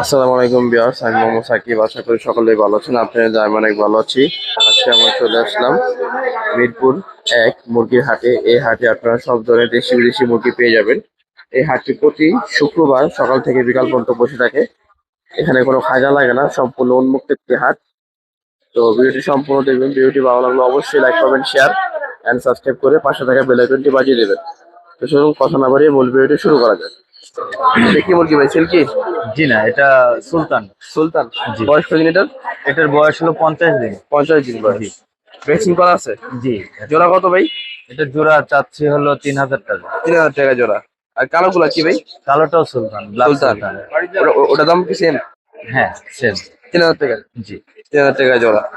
আসসালামু আলাইকুম বিয়ার্স আমি মোহাম্মদ সাকিব। আশা করি সকলেই ভালো আছেন। আপনাদের আমি অনেক ভালো আছি। আজকে আমরা চলে আসলাম মিরপুর এক মুরগির হাটে। এই হাটে আপনারা সব ধরনের দেশি বিদেশি মুরগি পেয়ে যাবেন। এই হাটটি প্রতি শুক্রবার সকাল থেকে বিকাল পর্যন্ত বসে থাকে। এখানে কোনো খাজা লাগে না, সম্পূর্ণ উন্মুক্ত একটি হাট। তো ভিডিওটি সম্পূর্ণ দেখবেন। ভিডিওটি ভালো লাগলে অবশ্যই like comment share and subscribe করে পাশে থাকা বেল আইকনটি বাজিয়ে দেবেন। তো সেরকম কথা না বাড়িয়ে মূল ভিডিওটি শুরু করা এটা কি মুরগি ভাই সিল্কি? জি না এটা সুলতান। সুলতান? জি। বয়স কদিন এটার? এটার বয়স হলো পঞ্চাশ দিন। পঞ্চাশ দিন বয়স। ভ্যাকসিন করা আছে? জি। জোড়া কত ভাই? এটা জোড়া চাচ্ছি হলো তিন হাজার টাকা। তিন হাজার টাকা জোড়া। আর কালো গুলা কি ভাই? কালোটাও সুলতান ওটা- দাম কি সেম হ্যাঁ সেম তিন হাজার টাকা। জি। তিন হাজার টাকা জোড়া।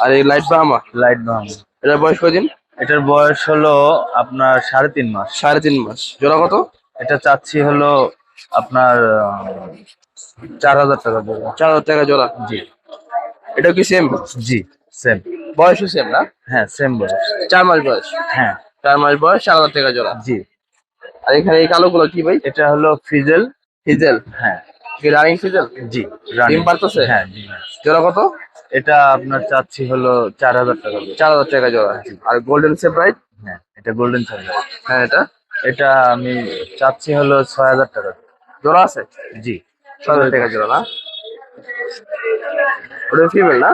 আর এই লাইট বাহামা? লাইট বাম এটার বয়স কদিন এটার বয়স হলো আপনার সাড়ে তিন মাস। সাড়ে তিন মাস। জোড়া কত? এটা চাচ্ছি হলো আপনার চার হাজার টাকা জোড়া। চার হাজার টাকা জোড়া? জি। এটা কি সেম জি সেম বয়সও সেম না? হ্যাঁ সেম বয়স। চার মাস বয়স? হ্যাঁ। চার মাস বয়স চার হাজার টাকা জোড়া। জি। আর এখানে এই কালো গুলো কি ভাই? এটা হলো ফিজেল। ফিজেল? হ্যাঁ। কি রানিং ফিজেল জি ডিম পারতেছে? হ্যাঁ জি জোড়া কত? এটা আপনার চাচ্ছি হলো চার হাজার টাকা চার হাজার টাকা জোড়া। আর গোল্ডেন সেপ্রাইট হ্যাঁ এটা গোল্ডেন সার্ভিস হ্যাঁ এটা? এটা আমি চাচ্ছি হলো ছয় হাজার টাকা। জোড়া আছে? জি। ছ হাজার টাকা জোড়া না? ওটা ফিমেল না?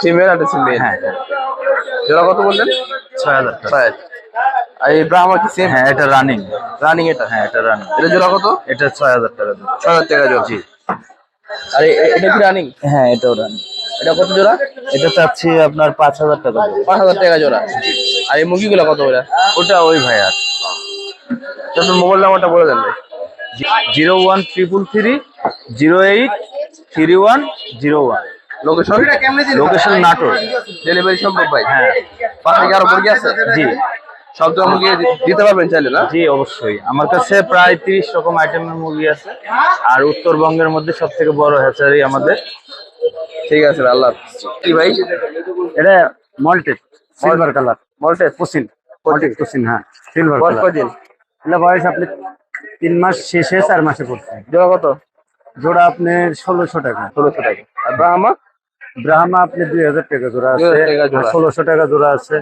ফিমেল আর মেল হ্যাঁ। জোড়া কত বললেন? ছয় হাজার টাকা। ছয় আর এই ব্রাহ্মা কি সেম হ্যাঁ এটা রানিং রানিং এটা? হ্যাঁ এটা রানিং এটা জোড়া কত? এটা ছয় হাজার টাকা। জোড়া। ছ হাজার টাকা জোড়া। জি। আর এটা কি রানিং হ্যাঁ এটাও রানিং এটা কত জোড়া? এটা চাচ্ছি আপনার পাঁচ হাজার টাকা পাঁচ হাজার টাকা জোড়া। আর এই মুরগিগুলো কত করে? ওটা ওই ভাইয়ার আপনার মোবাইল নাম্বারটা বলে দেন ভাই। Zero one triple three zero eight three one zero one. Location location Natore. Delivery সম্ভব ভাই? হ্যাঁ। পাশে কি আরও মুরগি আছে? জি। সব ধরনের মুরগি দিতে পারবেন চাইলে না? জি অবশ্যই। আমার কাছে প্রায় তিরিশ রকম আইটেমের মুরগি আছে। আর উত্তরবঙ্গের মধ্যে সব থেকে বড় হ্যাচারি আমাদের ঠিক আছে আল্লাহ। কি ভাই? এটা মল্টেড সিলভার কালার। মলটেস কুসিন মল্টেড কুসিন হ্যাঁ সিলভার কালার। কদিন? এটা বয়স আপনি তিন মাস শেষে চার মাসে পড়ছে। জোড়া কত? জোড়া আপনি ষোলোশো টাকা। ষোলোশো টাকা। আর ব্রাহ্মা? ব্রাহ্মা আপনি দুই হাজার টাকা জোড়া আছে। 2000 টাকা জোড়া। ষোলোশো টাকা জোড়া আছে।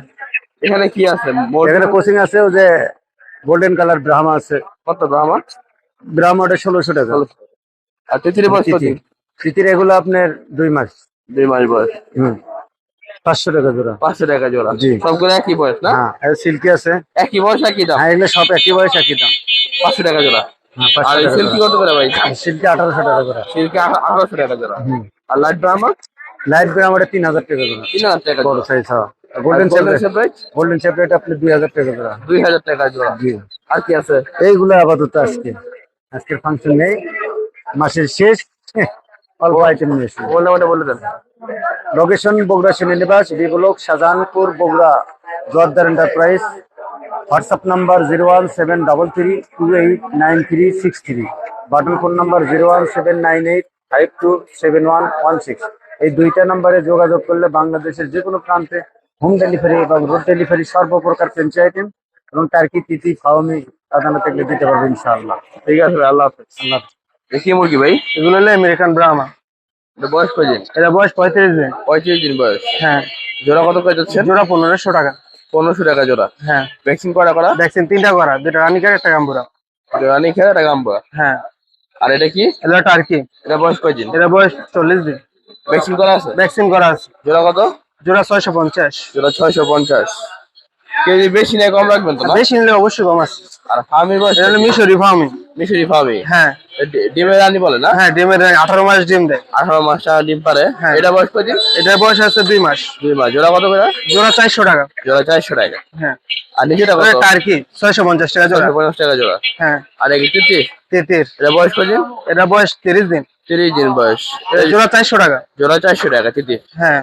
এখানে কি আছে? এখানে কোচিং আছে ওই যে গোল্ডেন কালার ব্রাহ্মা আছে। কত ব্রাহ্মা? ব্রাহ্মাটা ষোলোশো টাকা। আর তিতিরি স্মৃতির এগুলো আপনার দুই মাস। দুই মাস বয়স। হুম। পাঁচশো টাকা জোড়া। পাঁচশো টাকা জোড়া। জি। সবগুলো একই বয়স না? হ্যাঁ সিল্কি আছে। একই বয়স একই দাম? হ্যাঁ এগুলো সব একই বয়স একই দাম। পাঁচশো টাকা জোড়া। হ্যাঁ আর সিল্কি জোড়া। কত করে ভাই? সিল্কি আঠারোশো টাকা জোড়া। সিল্কি আঠারোশো টাকা জোড়া। আর লাইট লাইট তিন হাজার টাকা জোড়া। তিন হাজার টাকা বড় সাইজ হ্যাঁ। গোল্ডেন সেপারেট গোল্ডেন সেপারেট আপনি দুই হাজার টাকা জোড়া। দুই হাজার টাকা জোড়া। জি। আর কি আছে? এইগুলো আপাতত আজকে। আজকের ফাংশন নেই। মাসের শেষ। অল্প আইটেম নিয়ে এসেছি। নাম্বারটা বলে দেন location Bogura সেনানিবাস B block Shahjahanpur Bogura Joardar enterprise WhatsApp number zero one seven double three two eight nine three six three button phone number zero one seven nine eight five two seven one one six এই দুইটা নাম্বারে যোগাযোগ করলে বাংলাদেশের যে কোনো প্রান্তে home delivery এবং রোড ডেলিভারি সর্বপ্রকার ফ্রেঞ্চি আইটেম এবং টার্কি তিতি ফাওমি আদানত এগুলো দিতে পারবে ইনশাআল্লাহ। ঠিক আছে আল্লাহ হাফেজ। আল্লাহ দেখি মুরগি ভাই? এগুলো হলো আমেরিকান ব্রাহ্মা এটা বয়স কদিন এটা বয়স পঁয়ত্রিশ দিন। পঁয়ত্রিশ দিন বয়স। হ্যাঁ। জোড়া কত করে যাচ্ছেন জোড়া পনেরোশো টাকা। পনেরোশো টাকা জোড়া। হ্যাঁ। ভ্যাকসিন করা করা? ভ্যাকসিন তিনটা করা। দুটা রানিকার একটা গাম্বুরা। রানি খেয়ে টাকা আম্বা হ্যাঁ। আর এটা কি? এটা টার্কি এটা বয়স কয়দিন এটা বয়স চল্লিশ দিন। ভ্যাকসিন করা আছে? ভ্যাকসিন করা আছে। জোড়া কত? জোড়া ছয়শো পঞ্চাশ। জোড়া ছয়শো পঞ্চাশ। কেজি বেশি নেই কম রাখবেন তো না? বেশি নিলে অবশ্যই কম আছে। আর ফার্মির বয়স এটা মিশরি ফার্মি মিশরি ফার্মি হ্যাঁ। ডিমের রানি বলে না? হ্যাঁ ডিমের আঠারো মাস ডিম দেয়। আঠারো মাস টাকা ডিম পারে। হ্যাঁ। এটা বয়স কয়দিন এটার বয়স আছে দুই মাস। দুই মাস। জোড়া কত করে? জোড়া চারশো টাকা। জোড়া চারশো টাকা। হ্যাঁ। আর নিচেটা কত? টার্কি ছয়শো পঞ্চাশ টাকা জোড়া। ছয়শো পঞ্চাশ টাকা জোড়া। হ্যাঁ। আর এই তিতির তেতির এটা বয়স কয়দিন এটা বয়স তিরিশ দিন। তিরিশ দিন বয়স। এটা জোড়া চারশো টাকা। জোড়া চারশো টাকা তিতির হটা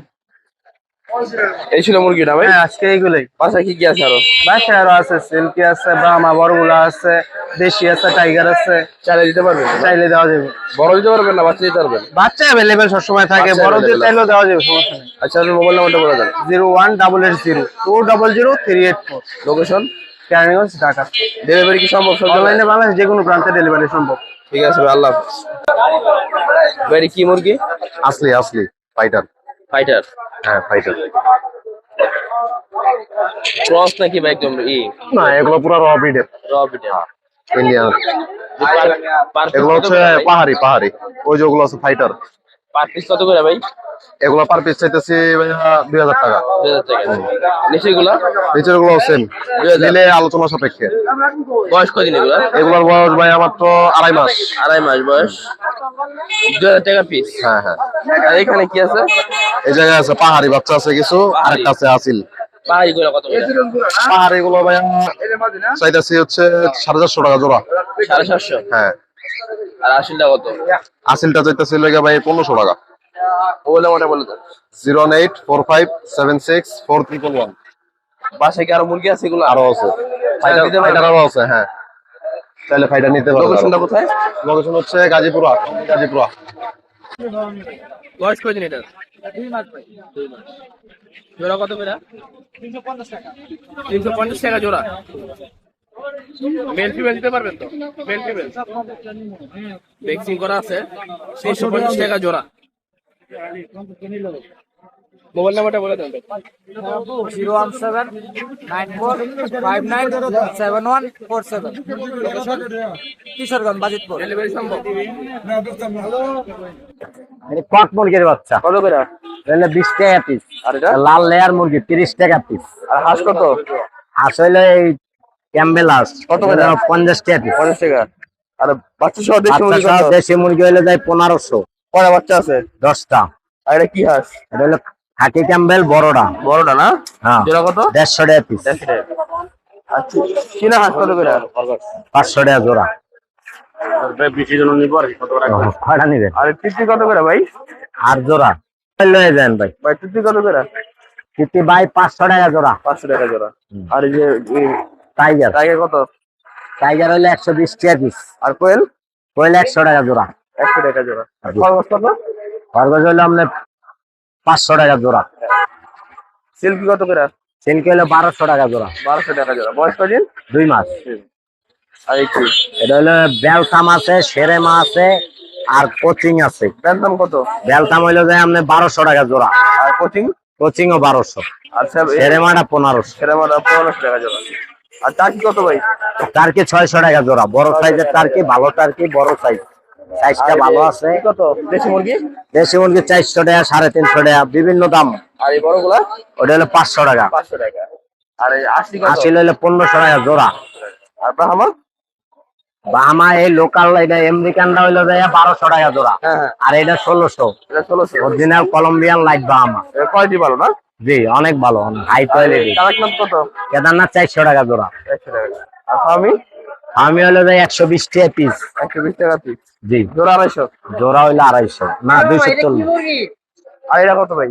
এই ছিল মুরগিটা ভাই? হ্যাঁ আজকে এইগুলোই। বাসা কি কি আছে আরও? বাসায় আরও আছে সিল্কি আছে ব্রাহ্মা বড়গুলা আছে দেশি আছে টাইগার আছে। চাইলে দিতে পারবেন? চাইলে দেওয়া যাবে। বড় দিতে পারবেন না বাচ্চা দিতে পারবেন? বাচ্চা অ্যাভেলেবেল সবসময় থাকে বড় available চাইলেও দেওয়া যাবে সমস্যা নেই। আচ্ছা আপনি মোবাইল নাম্বারটা বলে দেন। Zero one double eight zero two double zero three eight four. Location Keraniganj Dhaka. Delivery কি সম্ভব? অনলাইনে বাংলাদেশ যে কোনো প্রান্তে ডেলিভারি সম্ভব। ঠিক আছে ভাই আল্লাহ হাফেজ। ভাই কি মুরগি? আসলি আসলি ফাইটার ফাইটার হ্যাঁ ফাইটার ক্রস নাকি ভাই একদম ই? না এগুলো পুরো র ব্রিডের র ইন্ডিয়ান এগুলো হচ্ছে পাহাড়ি পাহাড়ি। ওই যেগুলো আছে ফাইটার পার পিস কত করে ভাই? এগুলো পার পিস চাইতেছি ভাইয়া দুই হাজার টাকা। নিচেরগুলো সেম দিলে আলোচনা সাপেক্ষে। বয়স কদিন এগুলা? এগুলোর বয়স ভাইয়া মাত্র আড়াই মাস। আড়াই মাস বয়স। দুই হাজার টাকা পিস হ্যাঁ হ্যাঁ। আর এখানে কি আছে? এই জায়গায় আছে পাহাড়ি বাচ্চা আছে কিছু আরেকটা আছে আসিল। পাহাড়ি গুলা কত পাহাড়ি গুলো ভাইয়া চাইতেছি হচ্ছে সাড়ে চারশো টাকা জোড়া। সাড়ে চারশো? হ্যাঁ। আর আশিটা কত? আসিলটা চাইতেছি লেগে ভাই পনেরোশো টাকা। বলে মোটা বলে zero eight four five seven six four triple one. বাসায় কি আরও মুরগি আছে এগুলো? আরও আছে। ফাইটার? আরও আছে হ্যাঁ। তাহলে ফাইটার নিতে পারবে লোকেশনটা কোথায়? লোকেশন হচ্ছে গাজীপুরা গাজীপুরা। বয়স কদিন এটা? জোড়া কত করে? তিনশো পঞ্চাশ টাকা। জোড়া? মেল ফিমেল দিতে পারবেন তো? মেল ফিমেল ভ্যাকসিন করা আছে। তিনশো পঞ্চাশ টাকা জোড়া। মোবাইল নাম্বারটা বলে দেন zero one seven nine four five nine seven one four seven. Kishoreganj Bajitpur. Delivery সম্ভব? কক মুরগির বাচ্চা। কত করে? তাহলে বিশ টাকা পিস আর এটা? লাল লেয়ার মুরগি তিরিশ টাকা পিস আর হাঁস কত? হাঁস হইলে এই ক্যাম্বেল হাঁস। কত করে? পঞ্চাশ টাকা পিস পঞ্চাশ টাকা। আর বাচ্চা দেশি সহ দেশি মুরগি হইলে যায় পনেরোশো। কয়টা বাচ্চা আছে? দশটা। আর এটা কি হাঁস? এটা হলো খাকি ক্যাম্বেল বড়টা। বড়টা না? হ্যাঁ। জোড়া কত? দেড়শো টাকা পিস আচ্ছা কিনা হাঁস কত করে? পাঁচশো টাকা জোড়া। আর কত করে ভাই? আর জোড়া। লয়ে যান ভাই? ভাই কত করে? কিতি ভাই পাঁচশো টাকা জোড়া। পাঁচশো টাকা জোড়া। আর এই যে টাইগার। টাইগার কত? টাইগার হইলে একশো বিশ টাকা পিস আর কোয়েল একশো টাকা জোড়া। একশো টাকা জোড়া। আর খরগোশ কত খরগোশ হইলে আপনার পাঁচশো টাকা জোড়া। সিল্কি কত করে? সিল্কি বারোশো টাকা জোড়া। বারোশো টাকা জোড়া। বয়স কদিন? দুই মাস। আর কি এটা হলো আছে সেরেমা আছে আর কোচিং আছে। কত? বেলতাম হইলে যায় আপনি বারোশো টাকা জোড়া। আর কোচিং? কোচিং ও বারোশো সেরেমাটা পনেরোশো। সেরামাটা পনেরোশো টাকা জোড়া। আর টাকি কত ভাই? টার্কি ছয়শো টাকা জোড়া। বড় সাইজের টার্কি ভালো টার্কি বড় সাইজ। সাইজটা ভালো আছে। কত? দেশি মুরগি? দেশি মুরগি চারশো টাকা সাড়ে তিনশো টাকা বিভিন্ন দাম। আর এই বড়গুলা ওটা হলো পাঁচশো টাকা। পাঁচশো টাকা। আর আশি আশি পনেরোশো টাকা জোড়া। আর ব্রাহ্মা বাহামা এই লোকাল এটা আমেরিকানটা হইল যায় বারোশো টাকা জোড়া। হ্যাঁ হ্যাঁ। আর এটা ষোলোশো। Original Colombian light Bahama quality ভালো না? জি অনেক ভালো হাই কোয়ালিটি কত? কেদারনাথ চারশো টাকা জোড়া। আর আমি হলো যাই একশো বিশ টাকা পিস একশো বিশ টাকা পিস জি। জোড়া আড়াইশো? জোড়া হইল আড়াইশো। না দুইশো চল্লিশ। আর এটা কত ভাই?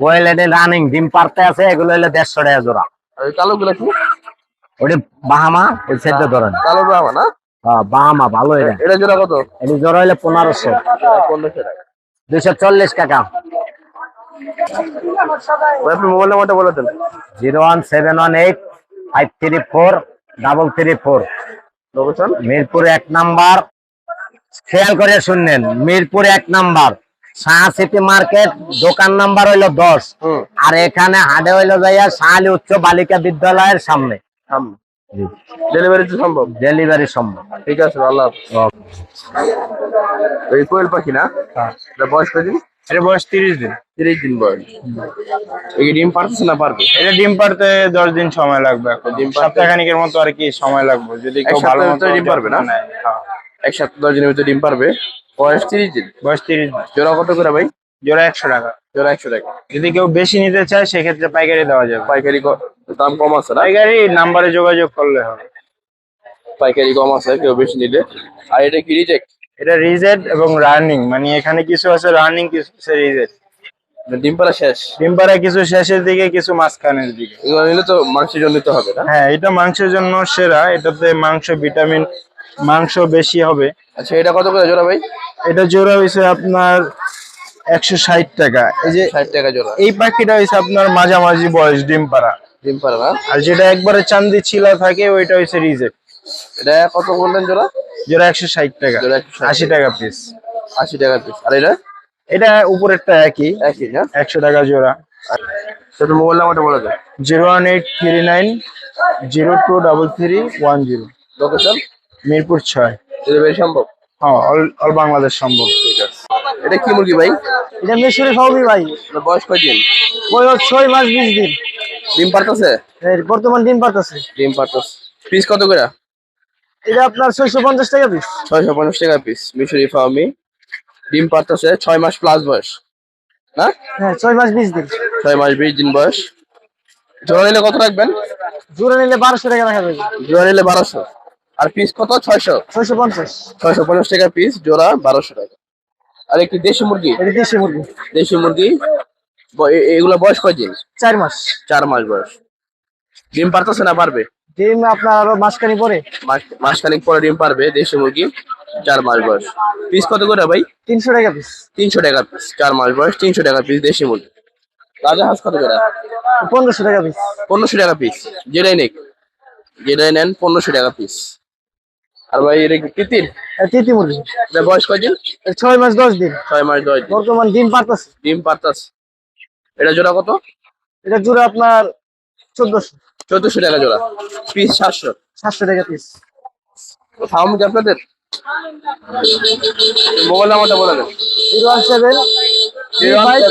কোয়েল এটা রানিং ডিম পারতে আছে এগুলো হইল দেড়শো টাকা জোড়া। এই কালো গুলা কি? ওটা বাহামা ওই সাইডে ধরেন কালো ব্রাহ্মা না? হ্যাঁ, বাহামা ভালো এটা। এটা জোড়া কত? এটি জোড়া হইলে পনেরোশো। পনেরোশো টাকা। দুইশো চল্লিশ টাকা। আপনি মোবাইল নাম্বারটা বলে দেন। Zero one seven one eight five three four double three four Mirpur এক নাম্বার। খেয়াল করে শুনলেন মিরপুর এক নাম্বার। শাহ সিটি মার্কেট দোকান নাম্বার হইল দশ। আর এখানে হাডে হইল যাইয়া শাহালি উচ্চ বালিকা বিদ্যালয়ের সামনে। ডেলিভারি সম্ভব? ডেলিভারি সম্ভব। ঠিক আছে আল্লাহ কোয়েল পাখি না? বয়স কদিন এটা বয়স তিরিশ দিন। তিরিশ দিন বয়স। এই ডিম পারতেছে না পারবে? এটা ডিম পারতে দশ দিন সময় লাগবে এখন। ডিম সপ্তাহখানিকের মতো আর কি সময় লাগবে। যদি কেউ ভালো মতো ডিম পারবে না? হ্যাঁ। এক সপ্তাহ দশ দিনের ভিতরে ডিম পারবে। বয়স তিরিশ দিন। বয়স তিরিশ দিন। জোড়া কত করে ভাই? জোড়া একশো টাকা। জোড়া একশো টাকা। যদি কেউ বেশি নিতে চায় সেক্ষেত্রে পাইকারি দেওয়া যাবে। পাইকারি দাম কম আছে না? পাইকারি নাম্বারে যোগাযোগ করলে হবে। পাইকারি কম আছে কেউ বেশি নিলে। আর এটা কি রিজেক্ট এটা রিজেট এবং রানিং মানে এখানে কিছু আছে রানিং কিছু আছে রিজেট ডিম পাড়া শেষ? ডিম পাড়া কিছু শেষের দিকে কিছু মাঝখানের দিকে। এগুলো নিলে তো মাংসের জন্য নিতে হবে না? হ্যাঁ এটা মাংসের জন্য সেরা এটাতে মাংস ভিটামিন মাংস বেশি হবে। আচ্ছা এটা কত করে জোড়া ভাই? এটা জোড়া হয়েছে আপনার একশো ষাট টাকা। এই যে ষাট টাকা জোড়া। এই পাখিটা হয়েছে আপনার মাঝামাঝি বয়স ডিম পাড়া। ডিম পাড়া আর যেটা একবারে চান্দি ছিলা থাকে ওইটা হয়েছে রিজেক্ট এটা কত বললেন জোড়া? জোড়া একশো ষাট টাকা। আশি টাকা পিস আশি টাকা পিস আর এটা? এটা উপরেরটা একই। একই না একশো টাকা জোড়া। সেটা মোবাইল নাম্বারটা বলে দেন zero one eight three nine zero two double three one zero. Location Mirpur ছয়। ডেলিভারি সম্ভব? হ্যাঁ অল অল বাংলাদেশ সম্ভব। ঠিক আছে। এটা কি মুরগি ভাই? এটা মিশরি ভাই। বয়স কয়দিন বয়স ছয় মাস বিশ দিন। ডিম পারতেছে বর্তমান দিন পাতাছে ডিম পারতেছে পিস কত করে? এটা আপনার ছয়শো পঞ্চাশ টাকা পিস ছয়শো পঞ্চাশ টাকা পিস মিশরি ফার্মি ডিম পারতেছে ছয় মাস প্লাস বয়স। না? হ্যাঁ ছয় মাস বিশ দিন। ছয় মাস বিশ দিন বয়স। জোড়া নিলে কত রাখবেন? জোড়া নিলে বারোশো টাকা রাখা যাবে। জোড়া নিলে বারোশো। আর পিস কত? ছয়শো। ছয়শো পঞ্চাশ। ছয়শো পঞ্চাশ টাকা পিস জোড়া বারোশো টাকা। আর একটি দেশি মুরগি? এটা দেশি মুরগি। দেশি মুরগি। এগুলো বয়স কয়দিন? চার মাস। চার মাস বয়স। ডিম পারতেছে না পারবে? ডিম আপনার আরও মাসখানি পরে? মাস- মাসখানেক পরে ডিম পারবে দেশি মুরগি চার মাস বয়স। পিস কত করে ভাই? তিনশো টাকা পিস তিনশো টাকা পিস চার মাস বয়স তিনশো টাকা পিস দেশি মুরগি। রাজা হাঁস কত করে? পনেরোশো টাকা পিস পনেরোশো টাকা পিস যেটাই নেক যেটাই নেন পনেরোশো টাকা পিস আর ভাই এটা তিতির? তিতি মুরগি। এটা বয়স কয়দিন? ছয় মাস দশ দিন। ছয় মাস দশ দিন। বর্তমান ডিম পাতাছে ডিম পারতাস এটা জোড়া কত? এটা জোড়া আপনার চোদ্দশো। চোদ্দশো টাকা জোড়া। পিস সাতশো। সাতশো টাকা পিস ফার্ম কি আপনাদের? মোবাইল নাম্বারটা বলে দেন। Zero one seven three five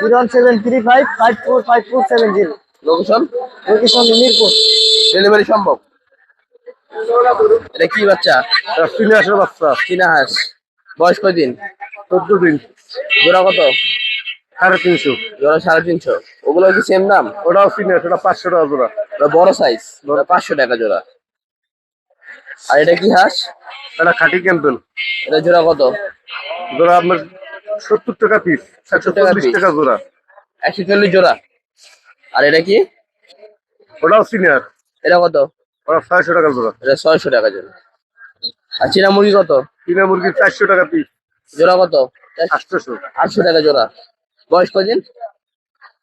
zero one seven three five five four five four seven zero location location Mirpur delivery সম্ভব। এটা কি বাচ্চা? চীনা হাঁসের বাচ্চা। চীনা হাঁস। বয়স কয়দিন? চোদ্দ দিন। জোড়া কত? সাড়ে তিনশো। জোড়া সাড়ে তিনশো। ওগুলো কি সেম দাম? ওটাও চীনা সেটা পাঁচশো টাকা জোড়া। ওটা বড় সাইজ ওটা পাঁচশো টাকা জোড়া। আর এটা কি হাঁস? এটা খাঁটি ক্যাম্পেল। এটা জোড়া কত? জোড়া আপনার সত্তর টাকা পিস একশো টাকা চল্লিশ টাকা জোড়া। একশো চল্লিশ জোড়া। আর এটা কি? ওটাও সিনিয়র এটা কত? ওটা ছয়শো টাকা জোড়া। এটা ছয়শো টাকা জোড়া। আর চীনা মুরগি কত? চীনা মুরগি চারশো টাকা পিস জোড়া কত? আটশোশো। আটশো টাকা জোড়া। বয়স কদিন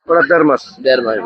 ওরা দেড় মাস। দেড় মাস